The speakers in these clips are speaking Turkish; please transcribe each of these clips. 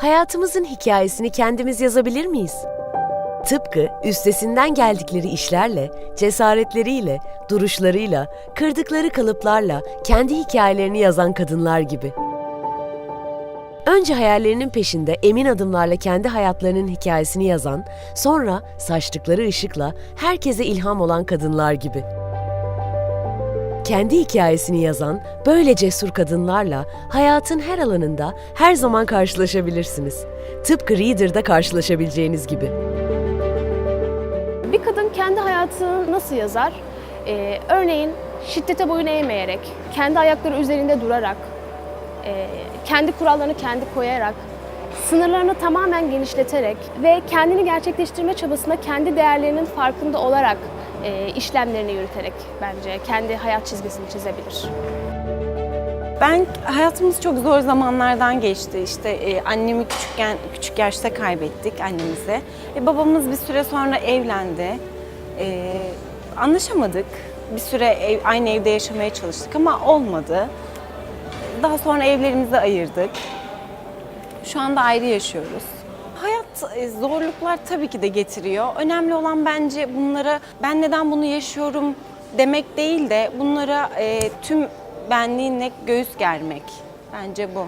Hayatımızın hikayesini kendimiz yazabilir miyiz? Tıpkı üstesinden geldikleri işlerle, cesaretleriyle, duruşlarıyla, kırdıkları kalıplarla kendi hikayelerini yazan kadınlar gibi. Önce hayallerinin peşinde emin adımlarla kendi hayatlarının hikayesini yazan, sonra saçtıkları ışıkla herkese ilham olan kadınlar gibi. Kendi hikayesini yazan böyle cesur kadınlarla hayatın her alanında her zaman karşılaşabilirsiniz. Tıpkı Reader'da karşılaşabileceğiniz gibi. Bir kadın kendi hayatını nasıl yazar? Ee, örneğin şiddete boyun eğmeyerek, kendi ayakları üzerinde durarak, e, kendi kurallarını kendi koyarak, sınırlarını tamamen genişleterek ve kendini gerçekleştirme çabasında kendi değerlerinin farkında olarak e, işlemlerini yürüterek bence kendi hayat çizgisini çizebilir. Ben hayatımız çok zor zamanlardan geçti. İşte e, annemi küçükken küçük yaşta kaybettik annemizi. E, babamız bir süre sonra evlendi. E, anlaşamadık. Bir süre ev, aynı evde yaşamaya çalıştık ama olmadı. Daha sonra evlerimizi ayırdık. Şu anda ayrı yaşıyoruz. E, zorluklar tabii ki de getiriyor. Önemli olan bence bunlara ben neden bunu yaşıyorum demek değil de bunlara e, tüm benliğinle göğüs germek. Bence bu.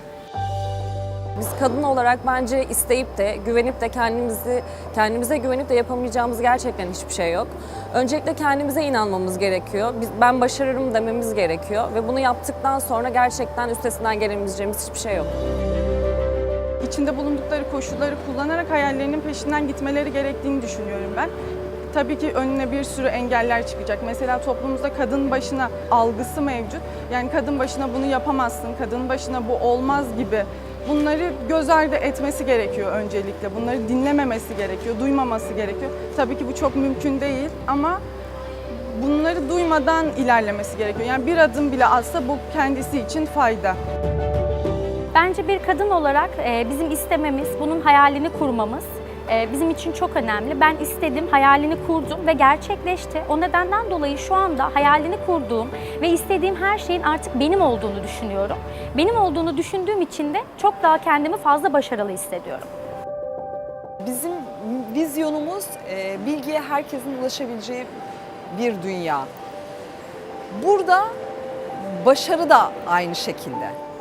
Biz kadın olarak bence isteyip de güvenip de kendimizi kendimize güvenip de yapamayacağımız gerçekten hiçbir şey yok. Öncelikle kendimize inanmamız gerekiyor. Biz ben başarırım dememiz gerekiyor ve bunu yaptıktan sonra gerçekten üstesinden gelebileceğimiz hiçbir şey yok. İçinde bulundukları koşulları kullanarak hayallerinin peşinden gitmeleri gerektiğini düşünüyorum ben. Tabii ki önüne bir sürü engeller çıkacak. Mesela toplumumuzda kadın başına algısı mevcut. Yani kadın başına bunu yapamazsın, kadın başına bu olmaz gibi bunları göz ardı etmesi gerekiyor öncelikle. Bunları dinlememesi gerekiyor, duymaması gerekiyor. Tabii ki bu çok mümkün değil ama bunları duymadan ilerlemesi gerekiyor. Yani bir adım bile atsa bu kendisi için fayda. Bence bir kadın olarak e, bizim istememiz, bunun hayalini kurmamız e, bizim için çok önemli. Ben istedim, hayalini kurdum ve gerçekleşti. O nedenden dolayı şu anda hayalini kurduğum ve istediğim her şeyin artık benim olduğunu düşünüyorum. Benim olduğunu düşündüğüm için de çok daha kendimi fazla başarılı hissediyorum. Bizim vizyonumuz e, bilgiye herkesin ulaşabileceği bir dünya. Burada başarı da aynı şekilde.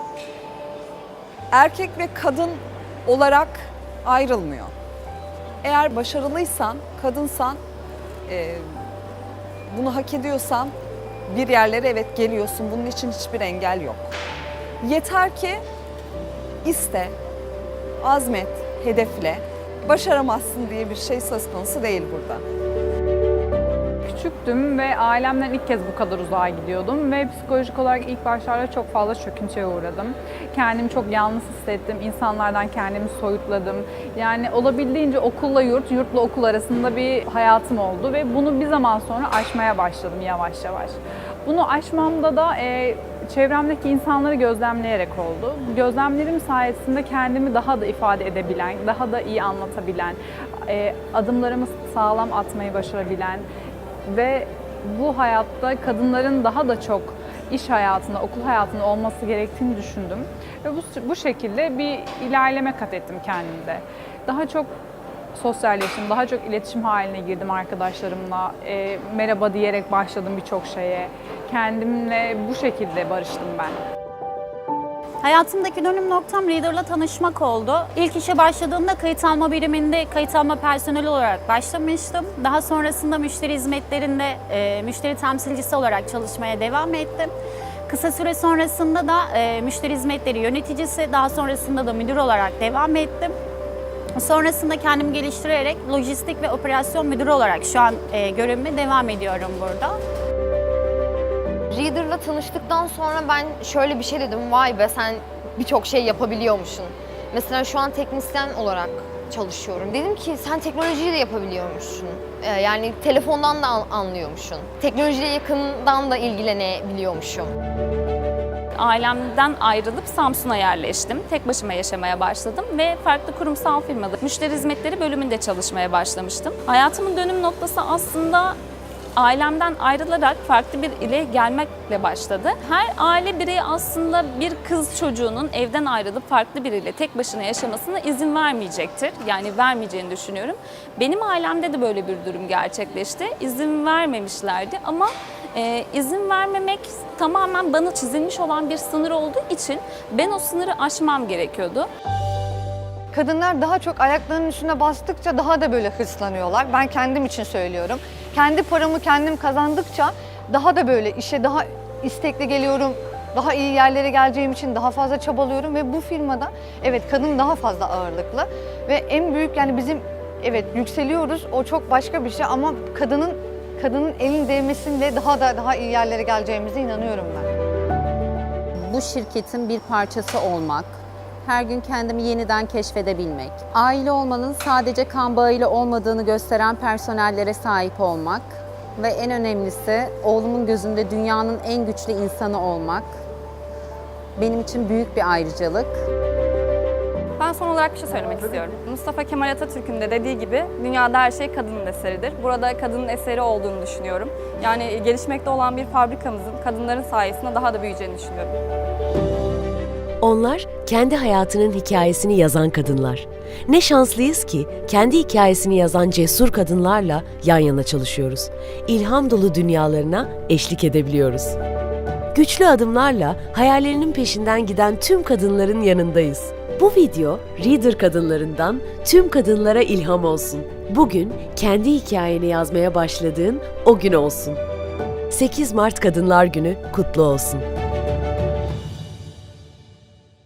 Erkek ve kadın olarak ayrılmıyor. Eğer başarılıysan, kadınsan, e, bunu hak ediyorsan bir yerlere evet geliyorsun. Bunun için hiçbir engel yok. Yeter ki iste, azmet, hedefle. Başaramazsın diye bir şey söz konusu değil burada. Küçüktüm ve ailemden ilk kez bu kadar uzağa gidiyordum ve psikolojik olarak ilk başlarda çok fazla çöküntüye uğradım. Kendimi çok yalnız hissettim, insanlardan kendimi soyutladım. Yani olabildiğince okulla yurt, yurtla okul arasında bir hayatım oldu ve bunu bir zaman sonra aşmaya başladım yavaş yavaş. Bunu aşmamda da e, çevremdeki insanları gözlemleyerek oldu. Gözlemlerim sayesinde kendimi daha da ifade edebilen, daha da iyi anlatabilen, e, adımlarımı sağlam atmayı başarabilen ve bu hayatta kadınların daha da çok iş hayatında, okul hayatında olması gerektiğini düşündüm. Ve bu, bu şekilde bir ilerleme kat ettim kendimde. Daha çok sosyalleştim, daha çok iletişim haline girdim arkadaşlarımla. E, merhaba diyerek başladım birçok şeye. Kendimle bu şekilde barıştım ben. Hayatımdaki dönüm noktam Reader'la tanışmak oldu. İlk işe başladığımda kayıt alma biriminde kayıt alma personeli olarak başlamıştım. Daha sonrasında müşteri hizmetlerinde e, müşteri temsilcisi olarak çalışmaya devam ettim. Kısa süre sonrasında da e, müşteri hizmetleri yöneticisi, daha sonrasında da müdür olarak devam ettim. Sonrasında kendimi geliştirerek lojistik ve operasyon müdürü olarak şu an e, görevime devam ediyorum burada. Reader'la tanıştıktan sonra ben şöyle bir şey dedim. Vay be sen birçok şey yapabiliyormuşsun. Mesela şu an teknisyen olarak çalışıyorum. Dedim ki sen teknolojiyi de yapabiliyormuşsun. Ee, yani telefondan da an- anlıyormuşsun. Teknolojiyle yakından da ilgilenebiliyormuşum. Ailemden ayrılıp Samsun'a yerleştim. Tek başıma yaşamaya başladım ve farklı kurumsal firmada müşteri hizmetleri bölümünde çalışmaya başlamıştım. Hayatımın dönüm noktası aslında ailemden ayrılarak farklı bir ile gelmekle başladı. Her aile bireyi aslında bir kız çocuğunun evden ayrılıp farklı biriyle tek başına yaşamasına izin vermeyecektir. Yani vermeyeceğini düşünüyorum. Benim ailemde de böyle bir durum gerçekleşti. İzin vermemişlerdi ama e, izin vermemek tamamen bana çizilmiş olan bir sınır olduğu için ben o sınırı aşmam gerekiyordu. Kadınlar daha çok ayaklarının üstüne bastıkça daha da böyle hırslanıyorlar. Ben kendim için söylüyorum. Kendi paramı kendim kazandıkça daha da böyle işe daha istekli geliyorum. Daha iyi yerlere geleceğim için daha fazla çabalıyorum ve bu firmada evet kadın daha fazla ağırlıklı ve en büyük yani bizim evet yükseliyoruz o çok başka bir şey ama kadının kadının elin değmesiyle daha da daha iyi yerlere geleceğimize inanıyorum ben. bu şirketin bir parçası olmak, her gün kendimi yeniden keşfedebilmek, aile olmanın sadece kan bağıyla olmadığını gösteren personellere sahip olmak ve en önemlisi oğlumun gözünde dünyanın en güçlü insanı olmak benim için büyük bir ayrıcalık. Ben son olarak bir şey söylemek istiyorum. Mustafa Kemal Atatürk'ün de dediği gibi dünyada her şey kadının eseridir. Burada kadının eseri olduğunu düşünüyorum. Yani gelişmekte olan bir fabrikamızın kadınların sayesinde daha da büyüyeceğini düşünüyorum. Onlar kendi hayatının hikayesini yazan kadınlar. Ne şanslıyız ki kendi hikayesini yazan cesur kadınlarla yan yana çalışıyoruz. İlham dolu dünyalarına eşlik edebiliyoruz. Güçlü adımlarla hayallerinin peşinden giden tüm kadınların yanındayız. Bu video Reader kadınlarından tüm kadınlara ilham olsun. Bugün kendi hikayeni yazmaya başladığın o gün olsun. 8 Mart Kadınlar Günü kutlu olsun.